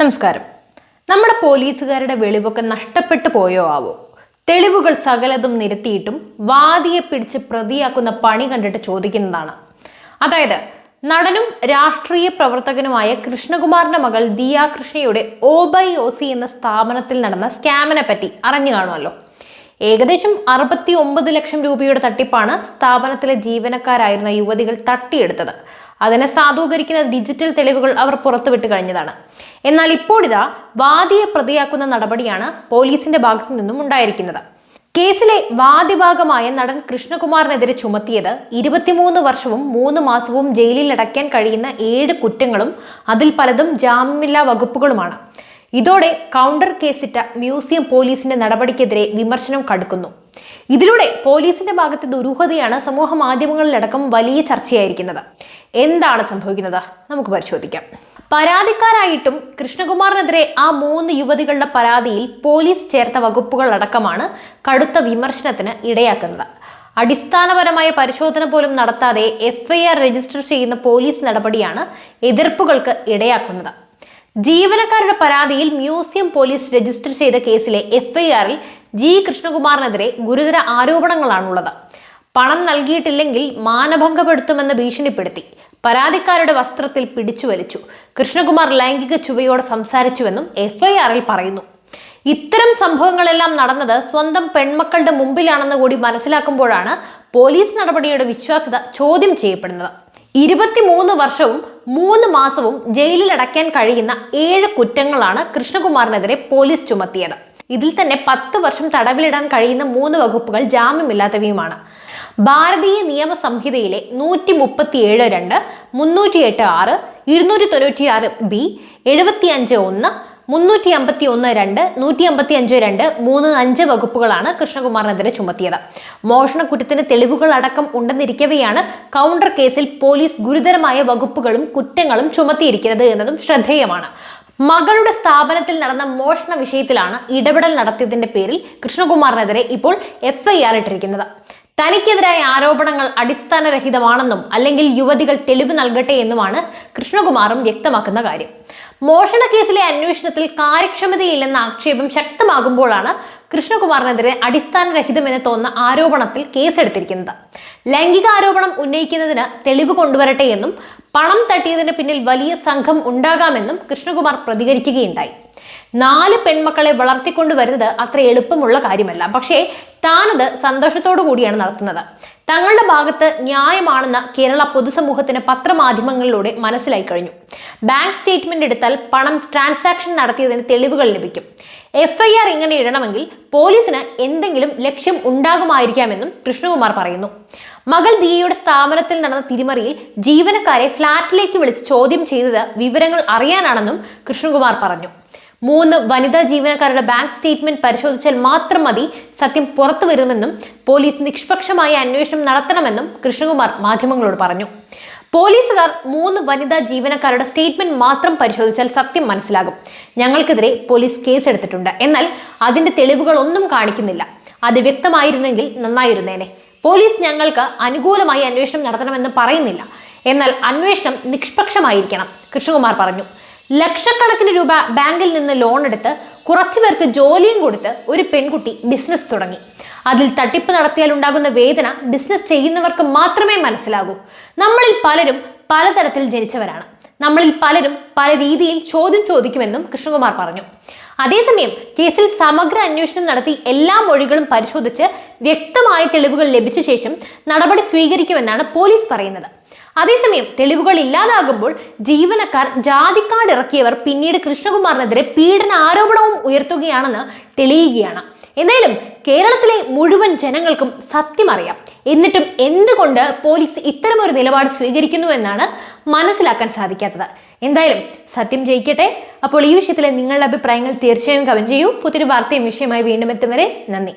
നമസ്കാരം. നമ്മുടെ പോലീസുകാരുടെ വെളിവൊക്കെ നഷ്ടപ്പെട്ടു പോയോ ആവോ? തെളിവുകൾ സകലതും നിരത്തിയിട്ടും വാദിയെ പിടിച്ച് പ്രതിയാക്കുന്ന പണി കണ്ടിട്ട് ചോദിക്കുന്നതാണ്. അതായത് നടനും രാഷ്ട്രീയ പ്രവർത്തകനുമായ കൃഷ്ണകുമാറിന്റെ മകൾ ദിയ കൃഷ്ണയുടെ ഓബൈ ഓസി എന്ന സ്ഥാപനത്തിൽ നടന്ന സ്കാമിനെ പറ്റി അറിഞ്ഞു കാണുമല്ലോ. ഏകദേശം അറുപത്തി ഒമ്പത് ലക്ഷം രൂപയുടെ തട്ടിപ്പാണ് സ്ഥാപനത്തിലെ ജീവനക്കാരായിരുന്ന യുവതികൾ തട്ടിയെടുത്തത്. അതിനെ സാധൂകരിക്കുന്ന ഡിജിറ്റൽ തെളിവുകൾ അവർ പുറത്തുവിട്ട് കഴിഞ്ഞതാണ്. എന്നാൽ ഇപ്പോഴിതാ വാദിയെ പ്രതിയാക്കുന്ന നടപടിയാണ് പോലീസിന്റെ ഭാഗത്തു നിന്നും ഉണ്ടായിരിക്കുന്നത്. കേസിലെ വാദിഭാഗമായ നടൻ കൃഷ്ണകുമാറിനെതിരെ ചുമത്തിയത് ഇരുപത്തിമൂന്ന് വർഷവും മൂന്ന് മാസവും ജയിലിൽ അടയ്ക്കാൻ കഴിയുന്ന ഏഴ് കുറ്റങ്ങളും അതിൽ പലതും ജാമ്യമില്ലാ വകുപ്പുകളുമാണ്. ഇതോടെ കൗണ്ടർ കേസിട്ട മ്യൂസിയം പോലീസിന്റെ നടപടിക്കെതിരെ വിമർശനം കടുക്കുന്നു. ഇതിലൂടെ പോലീസിന്റെ ഭാഗത്തെ ദുരൂഹതയാണ് സമൂഹ മാധ്യമങ്ങളിലടക്കം വലിയ ചർച്ചയായിരിക്കുന്നത്. എന്താണ് സംഭവിക്കുന്നത്? നമുക്ക് പരിശോധിക്കാം. പരാതിക്കാരായിട്ടും കൃഷ്ണകുമാറിനെതിരെ ആ മൂന്ന് യുവതികളുടെ പരാതിയിൽ പോലീസ് ചേർത്ത വകുപ്പുകൾ അടക്കമാണ് കടുത്ത വിമർശനത്തിന് ഇടയാക്കുന്നത്. അടിസ്ഥാനപരമായ പരിശോധന പോലും നടത്താതെ എഫ്ഐആർ രജിസ്റ്റർ ചെയ്യുന്ന പോലീസ് നടപടിയാണ് എതിർപ്പുകൾക്ക് ഇടയാക്കുന്നത്. ജീവനക്കാരുടെ പരാതിയിൽ മ്യൂസിയം പോലീസ് രജിസ്റ്റർ ചെയ്ത കേസിലെ എഫ്ഐആറിൽ ജി. കൃഷ്ണകുമാറിനെതിരെ ഗുരുതര ആരോപണങ്ങളാണുള്ളത്. പണം നൽകിയിട്ടില്ലെങ്കിൽ മാനഭംഗപ്പെടുത്തുമെന്ന് ഭീഷണിപ്പെടുത്തി. പരാതിക്കാരുടെ വസ്ത്രത്തിൽ പിടിച്ചു വലിച്ചു. കൃഷ്ണകുമാർ ലൈംഗിക ചുവയോട് സംസാരിച്ചുവെന്നും എഫ്ഐആറിൽ പറയുന്നു. ഇത്തരം സംഭവങ്ങളെല്ലാം നടന്നത് സ്വന്തം പെൺമക്കളുടെ മുമ്പിലാണെന്ന് കൂടി മനസ്സിലാക്കുമ്പോഴാണ് പോലീസ് നടപടിയുടെ വിശ്വാസ്യത ചോദ്യം ചെയ്യപ്പെടുന്നത്. ഇരുപത്തിമൂന്ന് വർഷവും മൂന്ന് മാസവും ജയിലിൽ അടയ്ക്കാൻ കഴിയുന്ന ഏഴ് കുറ്റങ്ങളാണ് കൃഷ്ണകുമാറിനെതിരെ പോലീസ് ചുമത്തിയത്. ഇതിൽ തന്നെ പത്ത് വർഷം തടവിലിടാൻ കഴിയുന്ന മൂന്ന് വകുപ്പുകൾ ജാമ്യമില്ലാത്തവയുമാണ്. ഭാരതീയ നിയമ സംഹിതയിലെ നൂറ്റി മുപ്പത്തി ഏഴ് രണ്ട് മുന്നൂറ്റി എട്ട് ആറ് ഇരുന്നൂറ്റി തൊണ്ണൂറ്റി ആറ് ബി എഴുപത്തി അഞ്ച് ഒന്ന് മുന്നൂറ്റി അമ്പത്തി ഒന്ന് രണ്ട് നൂറ്റി അമ്പത്തി അഞ്ച് രണ്ട് മൂന്ന് അഞ്ച് വകുപ്പുകളാണ് കൃഷ്ണകുമാറിനെതിരെ ചുമത്തിയത്. മോഷണക്കുറ്റത്തിന് തെളിവുകൾ അടക്കം ഉണ്ടെന്നിരിക്കവെയാണ് കൗണ്ടർ കേസിൽ പോലീസ് ഗുരുതരമായ വകുപ്പുകളും കുറ്റങ്ങളും ചുമത്തിയിരിക്കുന്നത് എന്നതും ശ്രദ്ധേയമാണ്. മകളുടെ സ്ഥാപനത്തിൽ നടന്ന മോഷണ വിഷയത്തിലാണ് ഇടപെടൽ നടത്തിയതിന്റെ പേരിൽ കൃഷ്ണകുമാറിനെതിരെ ഇപ്പോൾ എഫ്ഐആർ ഇട്ടിരിക്കുന്നത്. തനിക്കെതിരായ ആരോപണങ്ങൾ അടിസ്ഥാനരഹിതമാണെന്നും അല്ലെങ്കിൽ യുവതികൾ തെളിവ് നൽകട്ടെ എന്നുമാണ് കൃഷ്ണകുമാറും വ്യക്തമാക്കുന്ന കാര്യം. മോഷണ കേസിലെ അന്വേഷണത്തിൽ കാര്യക്ഷമതയില്ലെന്ന ആക്ഷേപം ശക്തമാകുമ്പോഴാണ് കൃഷ്ണകുമാറിനെതിരെ അടിസ്ഥാനരഹിതമെന്ന് തോന്നുന്ന ആരോപണത്തിൽ കേസെടുത്തിരിക്കുന്നത്. ലൈംഗിക ആരോപണം ഉന്നയിക്കുന്നതിന് തെളിവ് കൊണ്ടുവരട്ടെ എന്നും പണം തട്ടിയതിന് പിന്നിൽ വലിയ സംഘം ഉണ്ടാകാമെന്നും കൃഷ്ണകുമാർ പ്രതികരിക്കുകയുണ്ടായി. നാല് പെൺമക്കളെ വളർത്തിക്കൊണ്ടുവരുന്നത് അത്ര എളുപ്പമുള്ള കാര്യമല്ല. പക്ഷേ താനത് സന്തോഷത്തോടു കൂടിയാണ് നടത്തുന്നത്. തങ്ങളുടെ ഭാഗത്ത് ന്യായമാണെന്ന് കേരള പൊതുസമൂഹത്തിന് പത്രമാധ്യമങ്ങളിലൂടെ മനസ്സിലായി കഴിഞ്ഞു. ബാങ്ക് സ്റ്റേറ്റ്മെന്റ് എടുത്താൽ പണം ട്രാൻസാക്ഷൻ നടത്തിയതിന് തെളിവുകൾ ലഭിക്കും. എഫ്ഐആർ ഇങ്ങനെ ഇടണമെങ്കിൽ പോലീസിന് എന്തെങ്കിലും ലക്ഷ്യം ഉണ്ടാകുമായിരിക്കാമെന്നും കൃഷ്ണകുമാർ പറയുന്നു. മകൾ ദിയയുടെ സ്ഥാപനത്തിൽ നടന്ന തിരിമറിയിൽ ജീവനക്കാരെ ഫ്ളാറ്റിലേക്ക് വിളിച്ച് ചോദ്യം ചെയ്തത് വിവരങ്ങൾ അറിയാനാണെന്നും കൃഷ്ണകുമാർ പറഞ്ഞു. മൂന്ന് വനിതാ ജീവനക്കാരുടെ ബാങ്ക് സ്റ്റേറ്റ്മെന്റ് പരിശോധിച്ചാൽ മാത്രം മതി സത്യം പുറത്തു വരുമെന്നും പോലീസ് നിഷ്പക്ഷമായ അന്വേഷണം നടത്തണമെന്നും കൃഷ്ണകുമാർ മാധ്യമങ്ങളോട് പറഞ്ഞു. പോലീസുകാർ മൂന്ന് വനിതാ ജീവനക്കാരുടെ സ്റ്റേറ്റ്മെന്റ് മാത്രം പരിശോധിച്ചാൽ സത്യം മനസ്സിലാകും. ഞങ്ങൾക്കെതിരെ പോലീസ് കേസെടുത്തിട്ടുണ്ട്. എന്നാൽ അതിന്റെ തെളിവുകൾ ഒന്നും കാണിക്കുന്നില്ല. അത് വ്യക്തമായിരുന്നെങ്കിൽ നന്നായിരുന്നേനെ. പോലീസ് ഞങ്ങൾക്ക് അനുകൂലമായി അന്വേഷണം നടത്തണമെന്ന് പറയുന്നില്ല. എന്നാൽ അന്വേഷണം നിഷ്പക്ഷമായിരിക്കണം കൃഷ്ണകുമാർ പറഞ്ഞു. ലക്ഷക്കണക്കിന് രൂപ ബാങ്കിൽ നിന്ന് ലോൺ എടുത്ത് കുറച്ചു പേർക്ക് ജോലിയും കൊടുത്ത് ഒരു പെൺകുട്ടി ബിസിനസ് തുടങ്ങി. അതിൽ തട്ടിപ്പ് നടത്തിയാൽ ഉണ്ടാകുന്ന വേദന ബിസിനസ് ചെയ്യുന്നവർക്ക് മാത്രമേ മനസ്സിലാകൂ. നമ്മളിൽ പലരും പലതരത്തിൽ ജനിച്ചവരാണ്. നമ്മളിൽ പലരും പല രീതിയിൽ ചോദ്യം ചോദിക്കുമെന്നും കൃഷ്ണകുമാർ പറഞ്ഞു. അതേസമയം കേസിൽ സമഗ്ര അന്വേഷണം നടത്തി എല്ലാ മൊഴികളും പരിശോധിച്ച് വ്യക്തമായ തെളിവുകൾ ലഭിച്ച ശേഷം നടപടി സ്വീകരിക്കുമെന്നാണ് പോലീസ് പറയുന്നത്. അതേസമയം തെളിവുകൾ ഇല്ലാതാകുമ്പോൾ ജീവനക്കാർ കാർഡ് ഇറക്കിയവർ പിന്നീട് കൃഷ്ണകുമാറിനെതിരെ പീഡന ആരോപണവും ഉയർത്തുകയാണെന്ന് തെളിയുകയാണ്. എന്തായാലും കേരളത്തിലെ മുഴുവൻ ജനങ്ങൾക്കും സത്യം അറിയാം. എന്നിട്ടും എന്തുകൊണ്ട് പോലീസ് ഇത്തരമൊരു നിലപാട് സ്വീകരിക്കുന്നു എന്നാണ് മനസ്സിലാക്കാൻ സാധിക്കാത്തത്. എന്തായാലും സത്യം ജയിക്കട്ടെ. അപ്പോൾ ഈ വിഷയത്തിലെ നിങ്ങളുടെ അഭിപ്രായങ്ങൾ തീർച്ചയായും കമന്റ് ചെയ്യൂ. പുതിയൊരു വാർത്തയും വിഷയമായി വീണ്ടും എത്തും വരെ നന്ദി.